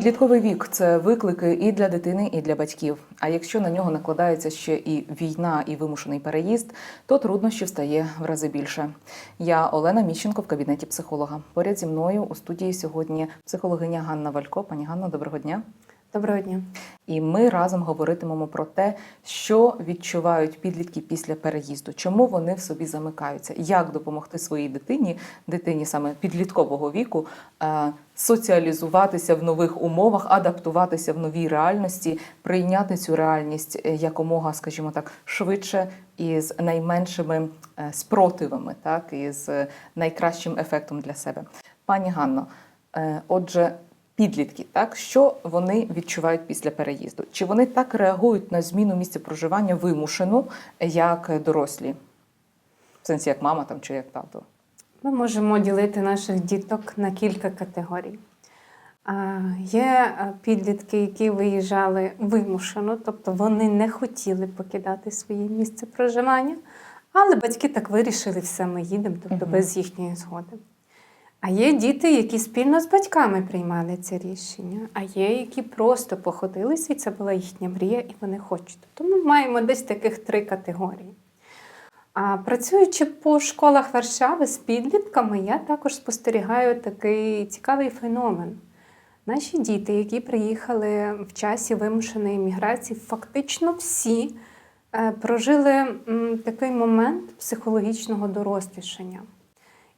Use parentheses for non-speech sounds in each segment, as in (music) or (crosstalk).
Підлітковий вік це виклики і для дитини, і для батьків. А якщо на нього накладається ще і війна, і вимушений переїзд, то труднощів стає в рази більше. Я Олена Міщенко в кабінеті психолога. Поряд зі мною у студії сьогодні психологиня Ганна Валько. Пані Ганна, доброго дня. Доброго дня. І ми разом говоритимемо про те, що відчувають підлітки після переїзду, чому вони в собі замикаються, як допомогти своїй дитині, дитині саме підліткового віку, е, соціалізуватися в нових умовах, адаптуватися в новій реальності, прийняти цю реальність е, якомога, скажімо так, швидше і з найменшими е, спротивами, так і з найкращим ефектом для себе. Пані Ганно, отже. Підлітки, так що вони відчувають після переїзду? Чи вони так реагують на зміну місця проживання вимушену, як дорослі? В сенсі як мама там чи як тато? Ми можемо ділити наших діток на кілька категорій. А, Є підлітки, які виїжджали вимушено, тобто вони не хотіли покидати своє місце проживання, але батьки так вирішили, все, ми їдемо, тобто без їхньої згоди. А є діти, які спільно з батьками приймали це рішення, а є, які просто походилися, і це була їхня мрія, і вони хочуть. Тобто ми маємо десь таких три категорії. А працюючи по школах Варшави з підлітками, я також спостерігаю такий цікавий феномен. Наші діти, які приїхали в часі вимушеної міграції, фактично всі е, прожили такий момент психологічного дорослішання.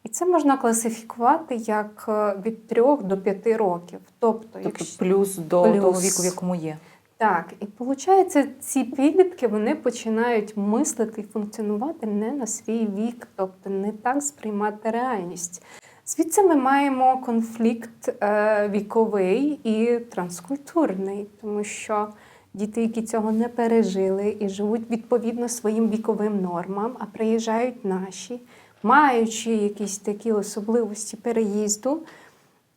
І це можна класифікувати як е, від 3 до 5 років. Тобто, Тобто якщо... плюс до Плюс. того віку, в якому є. Так, і виходить, ці підлітки вони починають мислити і функціонувати не на свій вік, тобто не так сприймати реальність. Звідси ми маємо конфлікт е, віковий і транскультурний, тому що діти, які цього не пережили і живуть відповідно своїм віковим нормам, а приїжджають наші, маючи якісь такі особливості переїзду,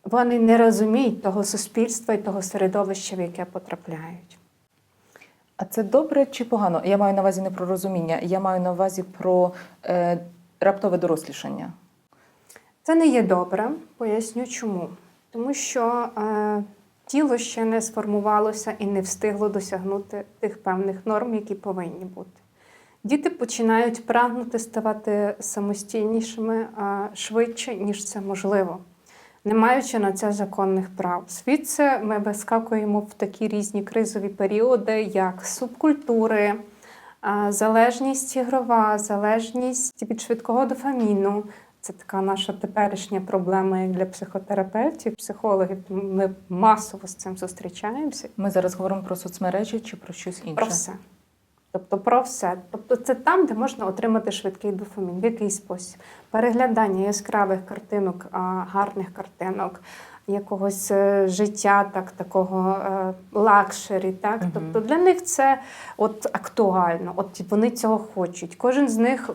вони не розуміють того суспільства і того середовища, в яке потрапляють. А це добре чи погано? Я маю на увазі не про розуміння, я маю на увазі про е, раптове дорослішання. Це не є добре, поясню чому. Тому що е, тіло ще не сформувалося і не встигло досягнути тих певних норм, які повинні бути. Діти починають прагнути ставати самостійнішими швидше, ніж це можливо, не маючи на це законних прав. Звідси ми вискакуємо в такі різні кризові періоди, як субкультури, залежність ігрова, залежність від швидкого дофаміну. Це така наша теперішня проблема як для психотерапевтів, психологів. Ми масово з цим зустрічаємося. Ми зараз говоримо про соцмережі чи про щось інше? Про все. Тобто про все. Тобто це там, де можна отримати швидкий дофамін. В який спосіб? Переглядання яскравих картинок, гарних картинок, якогось е, життя, так, такого е, лакшері. Так? Мгм. Тобто для них це от актуально, от вони цього хочуть. Кожен з них,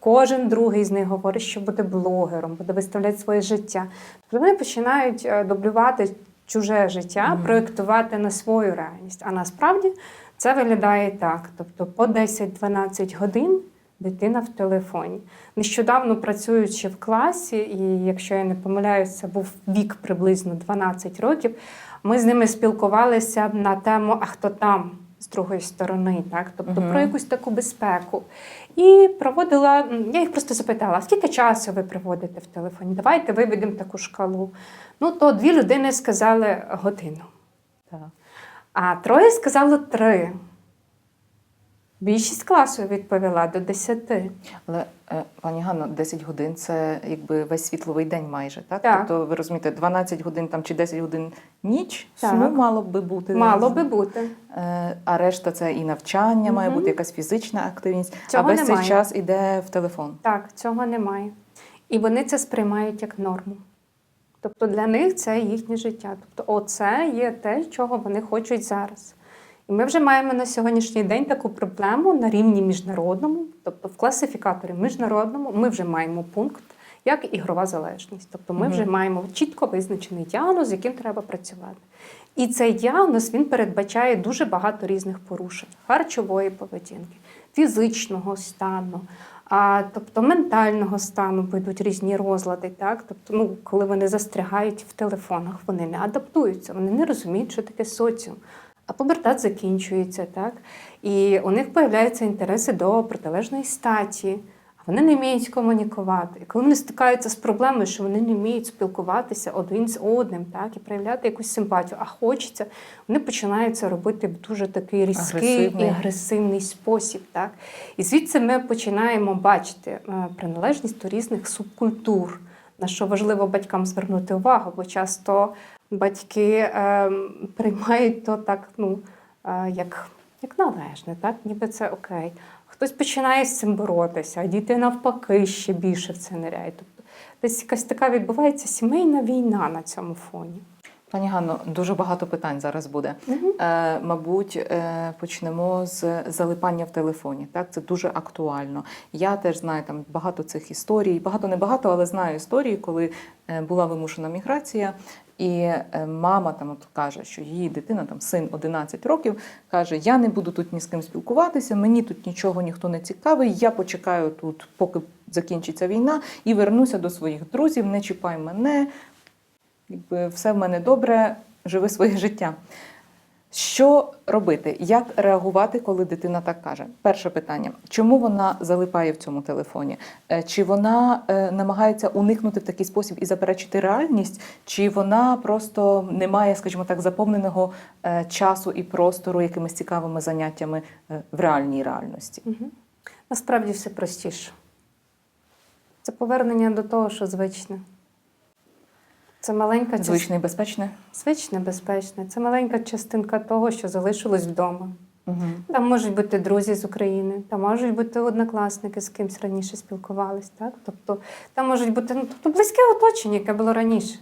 кожен другий з них говорить, що буде блогером, буде виставляти своє життя. Тобто вони починають е, дублювати чуже життя, Мгм. проєктувати на свою реальність. А насправді це виглядає так: тобто по 10-12 годин дитина в телефоні. Нещодавно працюючи в класі, і якщо я не помиляюся, це був вік приблизно 12 років. Ми з ними спілкувалися на тему А хто там з другої сторони, так тобто Мгм. про якусь таку безпеку. І проводила, я їх просто запитала, скільки часу ви проводите в телефоні? Давайте виведемо таку шкалу. Ну, то дві людини сказали годину. Так. А троє сказало три. Більшість класу відповіла до десяти. Але е, пані Ганно, 10 годин це якби весь світловий день майже, так? Так. Тобто ви розумієте, 12 годин там чи 10 годин ніч Так. сну мало би бути. Мало би бути. Е, А решта це і навчання, має бути якась фізична активність. Цього а весь немає. цей час іде в телефон. Так, цього немає. І вони це сприймають як норму. Тобто для них це їхнє життя. Тобто, оце є те, чого вони хочуть зараз. І ми вже маємо на сьогоднішній день таку проблему на рівні міжнародному, тобто в класифікаторі міжнародному, ми вже маємо пункт як ігрова залежність. Тобто ми вже маємо чітко визначений діагноз, з яким треба працювати. І цей діагноз він передбачає дуже багато різних порушень харчової поведінки, фізичного стану, а тобто ментального стану, будуть різні розлади, так? Тобто, ну, коли вони застрягають в телефонах, вони не адаптуються, вони не розуміють, що таке соціум. А пубертат закінчується, так? І у них появляються інтереси до протилежної статі, вони не вміють комунікувати. І коли вони стикаються з проблемою, що вони не вміють спілкуватися один з одним, так, і проявляти якусь симпатію, а хочеться, вони починають це робити в дуже такий різкий Агресивний. і агресивний спосіб. Так? І звідси ми починаємо бачити е, приналежність до різних субкультур, на що важливо батькам звернути увагу, бо часто батьки е, приймають то так, ну, е, як, як належне, так? ніби це окей. Хтось починає з цим боротися, а діти навпаки ще більше в це ниряють. Тобто десь якась така відбувається сімейна війна на цьому фоні. Пані Ганно, дуже багато питань зараз буде. Мгм. Е, мабуть, е, почнемо з залипання в телефоні. Так, це дуже актуально. Я теж знаю там багато цих історій, багато не багато, але знаю історії, коли е, була вимушена міграція, і е, мама там от каже, що її дитина, там син 11 років, каже: Я не буду тут ні з ким спілкуватися, мені тут нічого ніхто не цікавий. Я почекаю тут, поки закінчиться війна, і вернуся до своїх друзів. Не чіпай мене, якби все в мене добре, живи своє життя. Що робити? Як реагувати, коли дитина так каже? Перше питання: чому вона залипає в цьому телефоні? Е, Чи вона е, намагається уникнути в такий спосіб і заперечити реальність, чи вона просто не має, скажімо так, заповненого е, часу і простору якимись цікавими заняттями в реальній реальності? Угу. Насправді все простіше. Це повернення до того, що звичне. Це маленька. Звичне і безпечне? Звичне, безпечне. Це маленька частинка того, що залишилось вдома. Угу. Там можуть бути друзі з України, там можуть бути однокласники, з кимсь раніше спілкувались. Так? Тобто, там можуть бути ну, тобто, близьке оточення, яке було раніше.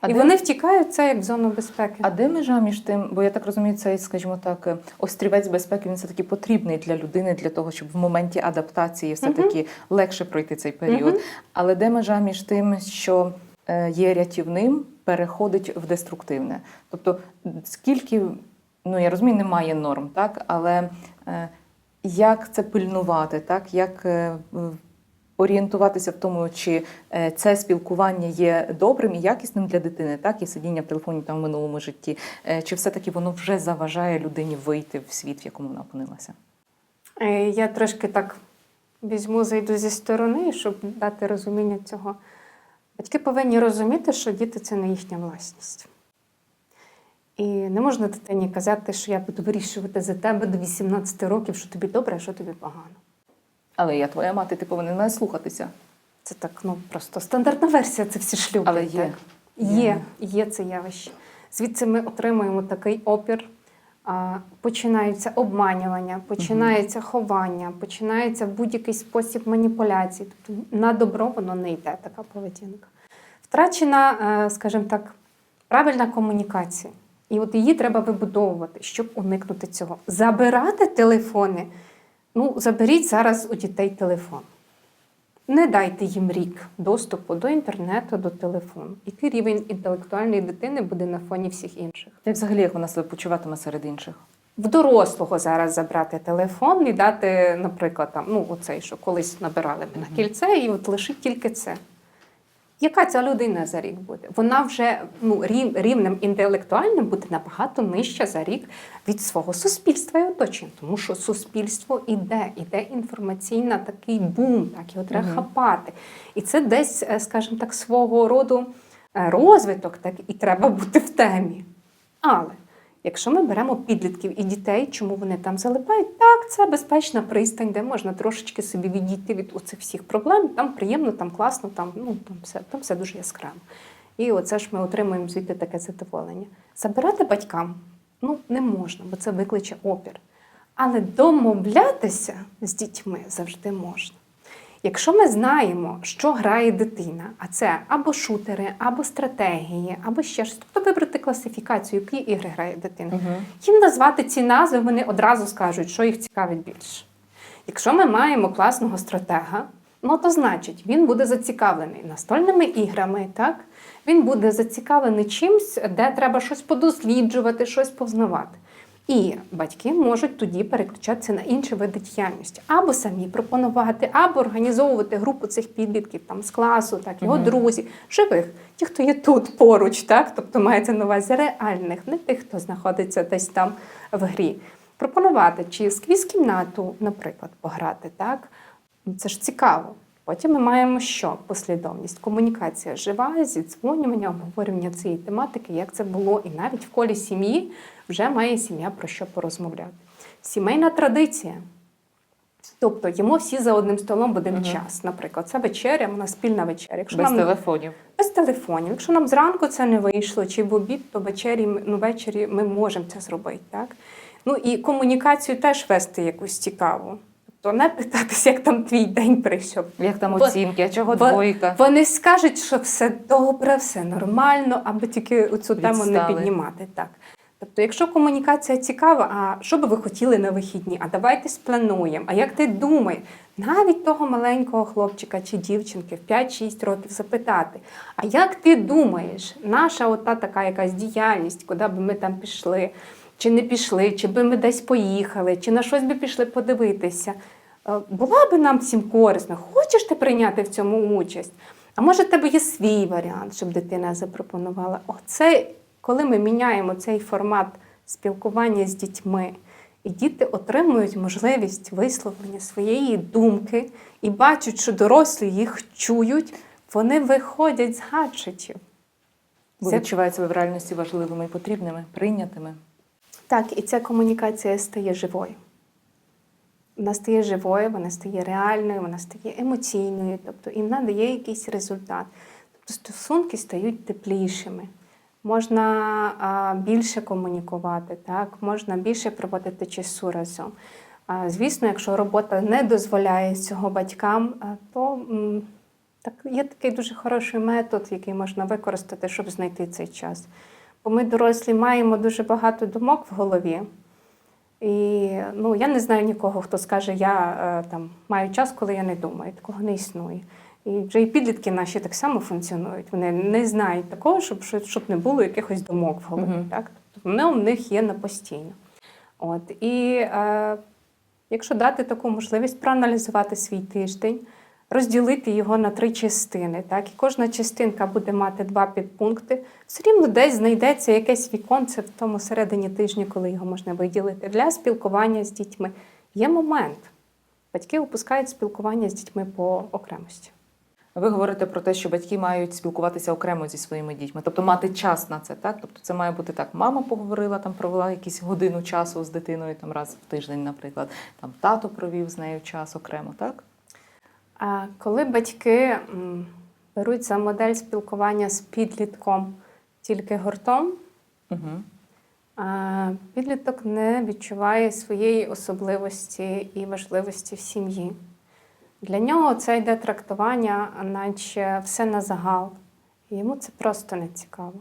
А І де- вони втікають це як в зону безпеки. А де межа між тим? Бо я так розумію, цей, скажімо так, е, острівець безпеки він все таки потрібний для людини, для того, щоб в моменті адаптації все таки легше пройти цей період. Мгм. Але де межа між тим, що є рятівним, переходить в деструктивне? Тобто, скільки, ну я розумію, немає норм, так, але е, як це пильнувати, так, як е, орієнтуватися в тому, чи е, це спілкування є добрим і якісним для дитини, так і сидіння в телефоні там в минулому житті, Е, чи все-таки воно вже заважає людині вийти в світ, в якому вона опинилася? Е, Я трошки так візьму, зайду зі сторони, щоб дати розуміння цього. Батьки повинні розуміти, що діти це не їхня власність. І не можна дитині казати, що я буду вирішувати за тебе до 18 років, що тобі добре, а що тобі погано. Але я твоя мати, ти повинен мене слухатися. Це так, ну просто стандартна версія, це всі шлюби. Але є. так? Є, є це явище. Звідси ми отримуємо такий опір. А, починаються обманювання, починається ховання, починається будь-який спосіб маніпуляції. Тобто на добро воно не йде, така поведінка. Втрачена, е, скажімо так, правильна комунікація. І от її треба вибудовувати, щоб уникнути цього. Забирати телефони. Ну, заберіть зараз у дітей телефон. Не дайте їм рік доступу до інтернету, до телефону. Який рівень інтелектуальної дитини буде на фоні всіх інших? Та й взагалі, як вона себе почуватиме серед інших? В дорослого зараз забрати телефон і дати, наприклад, там, ну, оцей, що колись набирали ми на кільце, і от лишить тільки це. Яка ця людина за рік буде? Вона вже ну, рівнем інтелектуальним буде набагато нижча за рік від свого суспільства і оточення. Тому що суспільство іде, іде інформаційна такий бум, так його треба Мгм. хапати. І це десь, е, скажімо так, свого роду е, розвиток, так і треба бути в темі. Але якщо ми беремо підлітків і дітей, чому вони там залипають? Так, це безпечна пристань, де можна трошечки собі відійти від оцих всіх проблем. Там приємно, там класно, там, ну, там, все, там все дуже яскраво. І оце ж ми отримуємо звідти таке задоволення. Забирати батькам ну, не можна, бо це викличе опір. Але домовлятися з дітьми завжди можна. Якщо ми знаємо, що грає дитина, а це або шутери, або стратегії, або ще щось, тобто вибрати класифікацію, які ігри грає дитина, Угу. їм назвати ці назви, вони одразу скажуть, що їх цікавить більше. Якщо ми маємо класного стратега, ну то значить він буде зацікавлений настольними іграми, так? Він буде зацікавлений чимсь, де треба щось подосліджувати, щось познавати. І батьки можуть тоді переключатися на інші види діяльності, або самі пропонувати, або організовувати групу цих підлітків там з класу, так його Мгм. друзі, живих, ті, хто є тут поруч, так тобто мається на увазі реальних, не тих, хто знаходиться десь там в грі. Пропонувати чи сквіз кімнату, наприклад, пограти, так це ж цікаво. Потім ми маємо що? Послідовність, комунікація жива, зідзвонювання, обговорювання цієї тематики, як це було, і навіть в колі сім'ї вже має сім'я про що порозмовляти. Сімейна традиція. Тобто їмо всі за одним столом в один Мгм. час. Наприклад, це вечеря, вона спільна вечеря. Якщо Без нам телефонів. без телефонів. Якщо нам зранку це не вийшло, чи в обід, то ввечері, ну, ввечері ми можемо це зробити. Так? Ну і комунікацію теж вести якусь цікаву. Тобто не питатися, як там твій день прийшов. Як там оцінки, а чого бо- двойка? Вони скажуть, що все добре, все нормально, аби тільки цю тему не піднімати. Так. Тобто, якщо комунікація цікава, а що би ви хотіли на вихідні? А давайте сплануємо. А як ти думаєш, навіть того маленького хлопчика чи дівчинки в 5-6 років запитати, а як ти думаєш, наша ота така якась діяльність, куди би ми там пішли, чи не пішли, чи би ми десь поїхали, чи на щось би пішли подивитися? Е, Була би нам всім корисно, хочеш ти прийняти в цьому участь? А може, в тебе є свій варіант, щоб дитина запропонувала? Оце, коли ми міняємо цей формат спілкування з дітьми, і діти отримують можливість висловлення своєї думки і бачать, що дорослі їх чують, вони виходять з гаджетів. Бо відчувають себе в реальності важливими і потрібними, прийнятими. Так, і ця комунікація стає живою. Вона стає живою, вона стає реальною, вона стає емоційною, тобто і вона дає якийсь результат. Тобто стосунки стають теплішими. Можна а, більше комунікувати, так? можна більше проводити часу разом. А, звісно, якщо робота не дозволяє цього батькам, то так, є такий дуже хороший метод, який можна використати, щоб знайти цей час. Бо ми, дорослі, маємо дуже багато думок в голові. І ну, я не знаю нікого, хто скаже, я е, там маю час, коли я не думаю. Такого не існує. І вже і підлітки наші так само функціонують. Вони не знають такого, щоб, щоб, не було якихось думок в голові. Мгм. Так? Тобто вони у них є на постійно. От. І е, якщо дати таку можливість проаналізувати свій тиждень, розділити його на три частини, так? і кожна частинка буде мати два підпункти, все рівно десь знайдеться якесь віконце в тому середині тижня, коли його можна виділити для спілкування з дітьми. Є момент. Батьки опускають спілкування з дітьми по окремості. Ви говорите про те, що батьки мають спілкуватися окремо зі своїми дітьми, тобто мати час на це, так? Тобто це має бути так. Мама поговорила, там провела якісь годину часу з дитиною, там раз в тиждень, наприклад. Там тато провів з нею час окремо, так? Коли батьки беруть за модель спілкування з підлітком тільки гуртом, Угу. підліток не відчуває своєї особливості і важливості в сім'ї. Для нього це йде трактування, наче все на загал. Йому це просто не цікаво.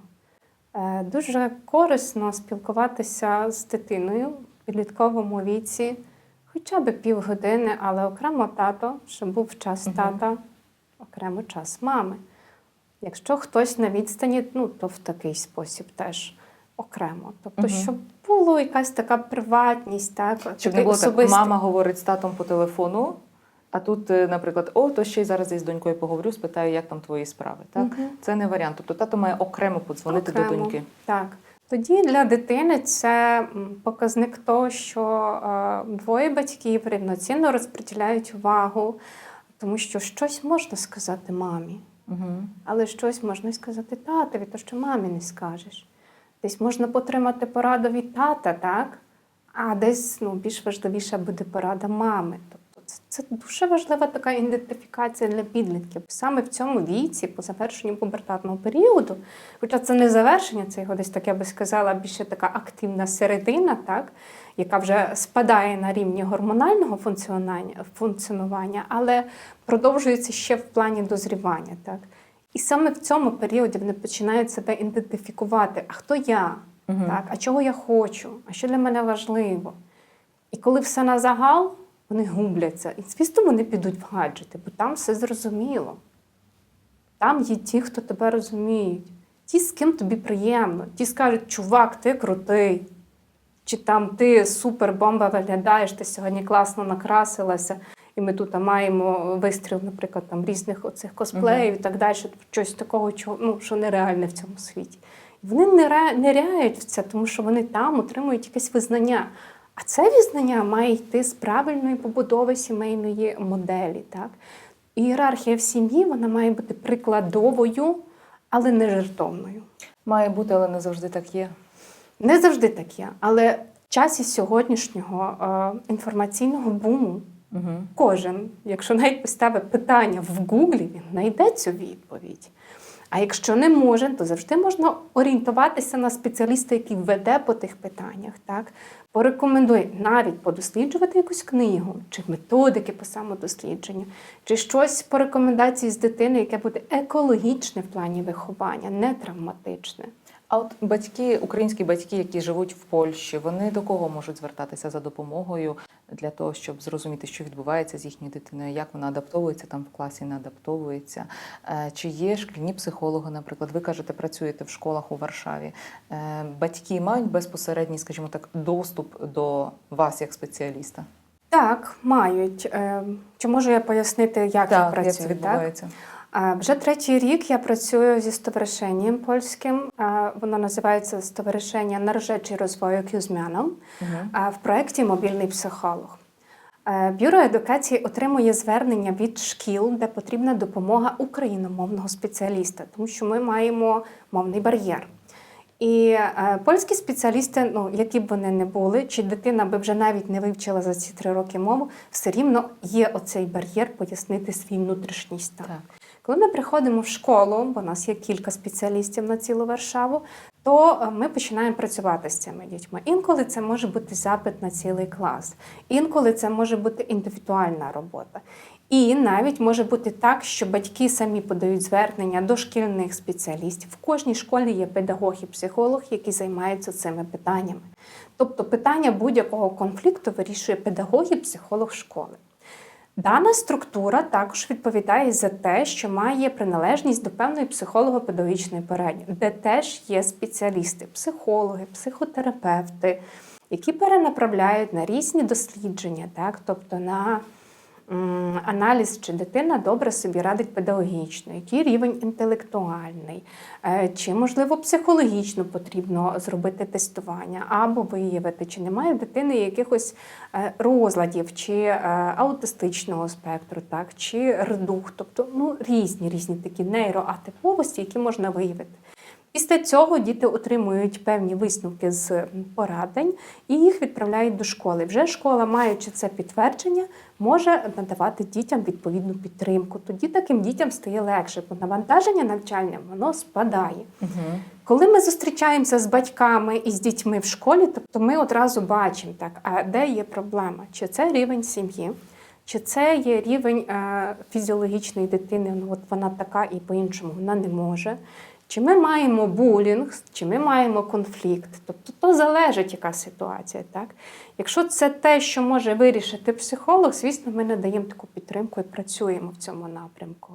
Е, Дуже корисно спілкуватися з дитиною в підлітковому віці, хоча б півгодини, але окремо тато, щоб був час тата, окремо час мами. Якщо хтось на відстані, ну то в такий спосіб теж окремо. Тобто, Мгм. щоб була якась така приватність, так Щоб не було так, мама говорить з татом по телефону, а тут, е, наприклад, о, то ще й зараз я з донькою поговорю, спитаю, як там твої справи. Так? Мгм. Це не варіант. Тобто тато має окремо подзвонити до доньки. Так. Тоді для дитини це показник того, що е, двоє батьків рівноцінно розподіляють увагу, тому що щось можна сказати мамі, Угу. але щось можна сказати татові, то що мамі не скажеш. Десь можна потримати пораду від тата, так? А десь ну, більш важливіша буде порада мами. Це, дуже важлива така ідентифікація для підлітків. Саме в цьому віці, по завершенню пубертатного періоду, хоча це не завершення, це його десь так я би сказала, більше така активна середина, так? яка вже спадає на рівні гормонального функціонування, але продовжується ще в плані дозрівання. Так? І саме в цьому періоді вони починають себе ідентифікувати, а хто я, Мгм. так? а чого я хочу, а що для мене важливо. І коли все на загал, вони губляться. І звісно, вони підуть в гаджети, бо там все зрозуміло. Там є ті, хто тебе розуміють, ті, з ким тобі приємно, ті скажуть, чувак, ти крутий. чи там ти супер бомба виглядаєш, ти сьогодні класно накрасилася. І ми тут маємо вистріл, наприклад, там різних оцих косплеїв і так далі, щось такого, чого, ну, що нереальне в цьому світі. І вони не ряють в це, тому що вони там отримують якесь визнання. А це визнання має йти з правильної побудови сімейної моделі. Так? Ієрархія в сім'ї вона має бути прикладовою, але не жертовною. Має бути, але не завжди так є. Не завжди так є, але в часі сьогоднішнього е, інформаційного буму Угу. кожен, якщо навіть поставить питання в Гуглі, він знайде цю відповідь. А якщо не може, то завжди можна орієнтуватися на спеціаліста, який веде по тих питаннях, так? порекомендує навіть подосліджувати якусь книгу, чи методики по самодослідженню, чи щось по рекомендації з дитини, яке буде екологічне в плані виховання, не травматичне. А от батьки, українські батьки, які живуть в Польщі, вони до кого можуть звертатися за допомогою для того, щоб зрозуміти, що відбувається з їхньою дитиною, як вона адаптовується там в класі, не адаптовується? Е, Чи є шкільні психологи, наприклад? Ви кажете, працюєте в школах у Варшаві. Е, Батьки мають безпосередній, скажімо так, доступ до вас як спеціаліста? Так, мають. Е, Чи можу я пояснити, як я як це відбувається? А, Вже третій рік я працюю зі стоваришенням польським. Воно називається Стоваришення на rzecz розвою Кюзмяном Угу. в проєкті Мобільний психолог. Е, Бюро едукації отримує звернення від шкіл, де потрібна допомога україномовного спеціаліста, тому що ми маємо мовний бар'єр. І е, польські спеціалісти, ну які б вони не були, чи дитина би вже навіть не вивчила за ці три роки мову, все рівно є оцей бар'єр пояснити свій внутрішній стан. Так. Коли ми приходимо в школу, бо у нас є кілька спеціалістів на цілу Варшаву, то е, ми починаємо працювати з цими дітьми. Інколи це може бути запит на цілий клас, інколи це може бути індивідуальна робота. І навіть може бути так, що батьки самі подають звернення до шкільних спеціалістів. В кожній школі є педагог і психолог, які займаються цими питаннями. Тобто питання будь-якого конфлікту вирішує педагог і психолог школи. Дана структура також відповідає за те, що має приналежність до певної психолого-педагогічної передні, де теж є спеціалісти, психологи, психотерапевти, які перенаправляють на різні дослідження, так, тобто на аналіз, чи дитина добре собі радить педагогічно, який рівень інтелектуальний, е, чи, можливо, психологічно потрібно зробити тестування або виявити, чи немає в дитини якихось е, розладів, чи е, аутистичного спектру, так, чи редух, тобто ну, різні різні такі нейроатиповості, які можна виявити. Після цього діти отримують певні висновки з порадень і їх відправляють до школи. Вже школа, маючи це підтвердження, може надавати дітям відповідну підтримку. Тоді таким дітям стає легше, бо навантаження навчальне воно спадає. Угу. Коли ми зустрічаємося з батьками і з дітьми в школі, тобто ми одразу бачимо, так, а де є проблема? Чи це рівень сім'ї, чи це є рівень е, фізіологічної дитини, ну от вона така і по-іншому вона не може. Чи ми маємо булінг, чи ми маємо конфлікт? Тобто то залежить, яка ситуація. Так? Якщо це те, що може вирішити психолог, звісно, ми надаємо таку підтримку і працюємо в цьому напрямку.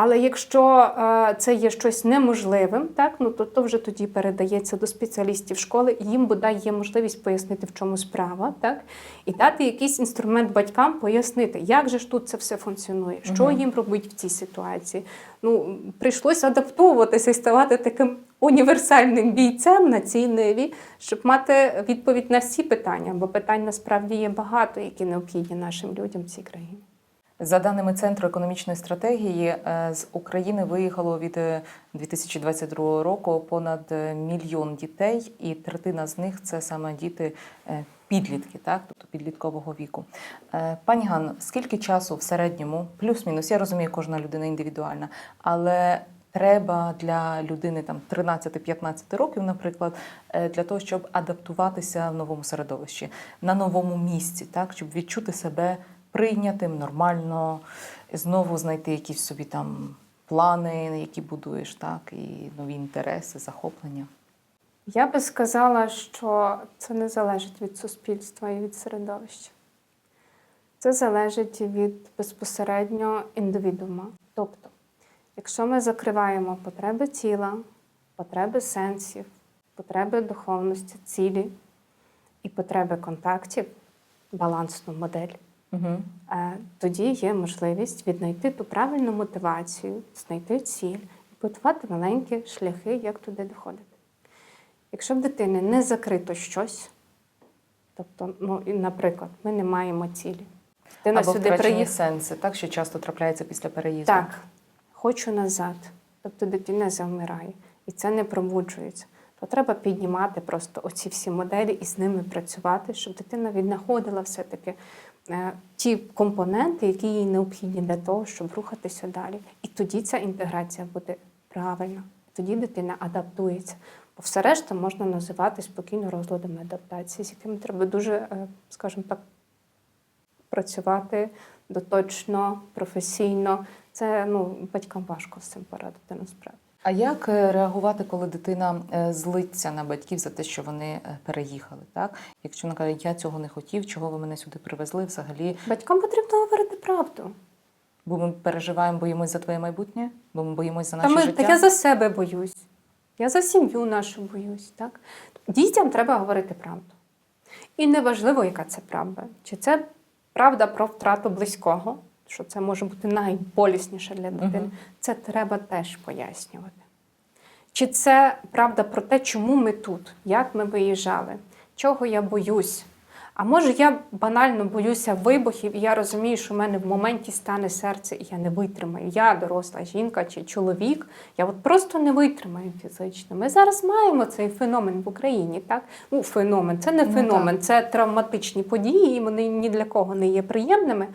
Але якщо е, це є щось неможливим, так ну то, то вже тоді передається до спеціалістів школи, і їм бодай є можливість пояснити, в чому справа, так і дати якийсь інструмент батькам, пояснити, як же ж тут це все функціонує, що Мгм. їм робити в цій ситуації. Ну прийшлося адаптовуватися і ставати таким універсальним бійцем на цій ниві, щоб мати відповідь на всі питання, бо питань насправді є багато, які необхідні нашим людям в цій країні. За даними Центру економічної стратегії, е, з України виїхало від е, 2022 року понад е, мільйон дітей, і третина з них це саме діти е, підлітки, так, тобто підліткового віку. Е, Пані Ганно, скільки часу в середньому, плюс-мінус, я розумію, кожна людина індивідуальна, але треба для людини там 13-15 років, наприклад, е, для того, щоб адаптуватися в новому середовищі, на новому місці, так, щоб відчути себе прийнятим, нормально, знову знайти якісь собі там плани, які будуєш, так, і нові інтереси, захоплення. Я би сказала, що це не залежить від суспільства і від середовища. Це залежить від безпосередньо індивідуума. Тобто, якщо ми закриваємо потреби тіла, потреби сенсів, потреби духовності, цілі, і потреби контактів, балансну модель, Угу. тоді є можливість віднайти ту правильну мотивацію, знайти ціль і будувати маленькі шляхи, як туди доходити. Якщо в дитини не закрито щось, тобто, ну, наприклад, ми не маємо цілі. Дитина Або сюди приїхала. сенси, так що часто трапляється після переїзду. Так, хочу назад. Тобто дитина завмирає, і це не пробуджується. То треба піднімати просто оці всі моделі і з ними працювати, щоб дитина віднаходила все-таки ті компоненти, які їй необхідні для того, щоб рухатися далі. І тоді ця інтеграція буде правильна. Тоді дитина адаптується. Бо все решта можна називати спокійно розладами адаптації, з якими треба дуже, е, скажімо так, працювати доточно, професійно. Це ну, батькам важко з цим порадити насправді. А як е, реагувати, коли дитина е, злиться на батьків за те, що вони е, переїхали? Так, якщо вона каже, я цього не хотів, чого ви мене сюди привезли, взагалі, Батькам потрібно говорити правду. бо ми переживаємо, боїмось за твоє майбутнє, бо ми боїмось за Та, ми, життя. та я за себе боюсь, я за сім'ю нашу боюсь. Так? Дітям треба говорити правду. І неважливо, яка це правда. Чи це правда про втрату близького, що це може бути найболісніше для дитини. Мгм. Це треба теж пояснювати. Чи це правда про те, чому ми тут, як ми виїжджали, чого я боюсь? А може, я банально боюся вибухів, і я розумію, що в мене в моменті стане серце, і я не витримаю. Я доросла жінка чи чоловік, я от просто не витримаю фізично. Ми зараз маємо цей феномен в Україні, так? Ну, феномен, це не Ну, феномен, це травматичні події, і вони ні для кого не є приємними.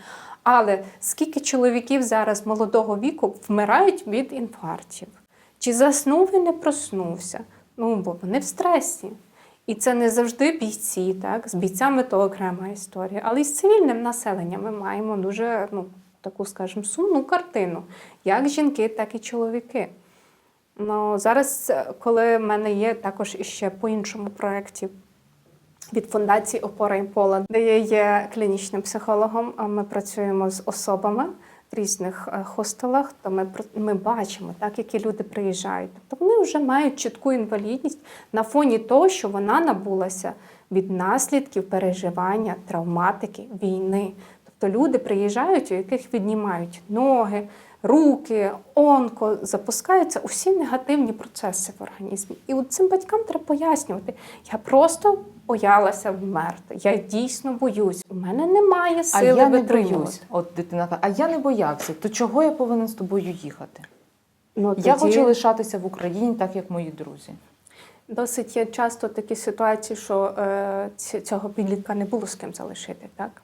Але скільки чоловіків зараз молодого віку вмирають від інфарктів? Чи заснув і не проснувся? Ну, бо вони в стресі. І це не завжди бійці, так? З бійцями то окрема історія. Але і з цивільним населенням ми маємо дуже ну, таку, скажімо, сумну картину, як жінки, так і чоловіки. Ну, зараз, е, коли в мене є також іще по іншому проєкті від фундації Опора і Пола, де я є клінічним психологом, а ми працюємо з особами в різних е, хостелах, то ми, ми бачимо, так, які люди приїжджають. Тобто вони вже мають чітку інвалідність на фоні того, що вона набулася від наслідків переживання, травматики, війни. Тобто люди приїжджають, у яких віднімають ноги, руки, онко, запускаються усі негативні процеси в організмі. І от цим батькам треба пояснювати. Я просто боялася вмерти. Я дійсно боюсь. У мене немає а сили я не витримувати. боюсь. От дитина каже, а я не боявся. То чого я повинен з тобою їхати? Ну, Я тоді хочу лишатися в Україні, так як мої друзі. Досить є часто такі ситуації, що е, цього підлітка не було з ким залишити, так?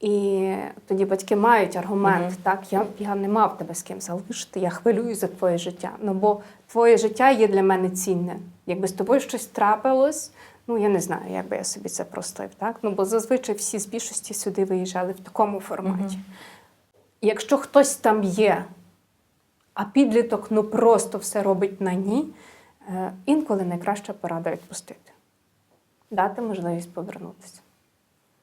І тоді батьки мають аргумент, Мгм. так, я, я не мав тебе з ким залишити, я хвилююсь за твоє життя. Ну, бо твоє життя є для мене цінне. Якби з тобою щось трапилось, ну я не знаю, як би я собі це простив, так? Ну, бо зазвичай всі з більшості сюди виїжджали в такому форматі. Мгм. Якщо хтось там є, а підліток ну просто все робить на ні, е, інколи найкраща порада відпустити, дати можливість повернутися.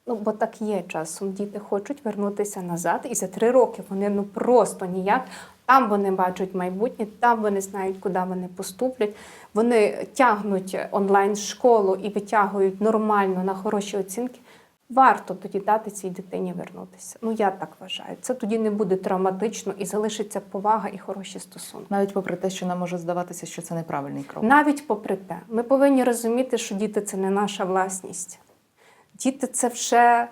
Ну, бо так є часом. Діти хочуть вернутися назад, і за три роки вони ну просто ніяк. Там вони бачать майбутнє, там вони знають, куди вони поступлять. Вони тягнуть онлайн-школу і витягують нормально на хороші оцінки. Варто тоді дати цій дитині вернутися. Ну я так вважаю. Це тоді не буде травматично і залишиться повага і хороші стосунки. Навіть попри те, що нам може здаватися, що це неправильний крок. Навіть попри те, ми повинні розуміти, що діти це не наша власність. Діти це вже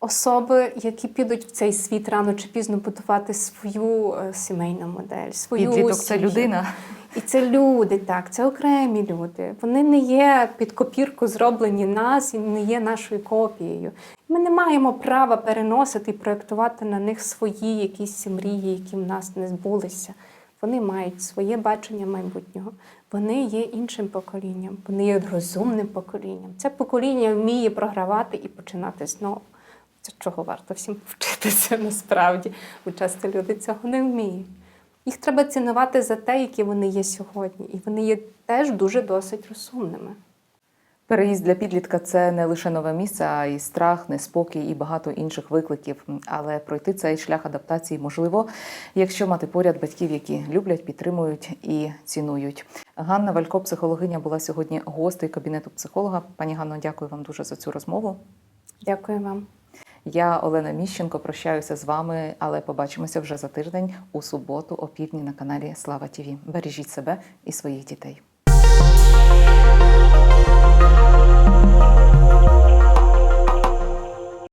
особи, які підуть в цей світ рано чи пізно будувати свою е, сімейну модель, свою Підліток це людина. І це люди, так, це окремі люди. Вони не є під копірку зроблені нас і не є нашою копією. Ми не маємо права переносити і проєктувати на них свої якісь мрії, які в нас не збулися. Вони мають своє бачення майбутнього. Вони є іншим поколінням, вони є розумним поколінням. Це покоління вміє програвати і починати знову. Це чого варто всім вчитися (laughs) насправді, бо часто люди цього не вміють. Їх треба цінувати за те, які вони є сьогодні. І вони є теж дуже досить розумними. Переїзд для підлітка це не лише нове місце, а й страх, неспокій і багато інших викликів. Але пройти цей шлях адаптації можливо, якщо мати поряд батьків, які люблять, підтримують і цінують. Ганна Валько, психологиня, була сьогодні гостею кабінету психолога. Пані Ганно, дякую вам дуже за цю розмову. Дякую вам. Я Олена Міщенко. Прощаюся з вами, але побачимося вже за тиждень у суботу, о півдні на каналі Слава Тіві. Бережіть себе і своїх дітей.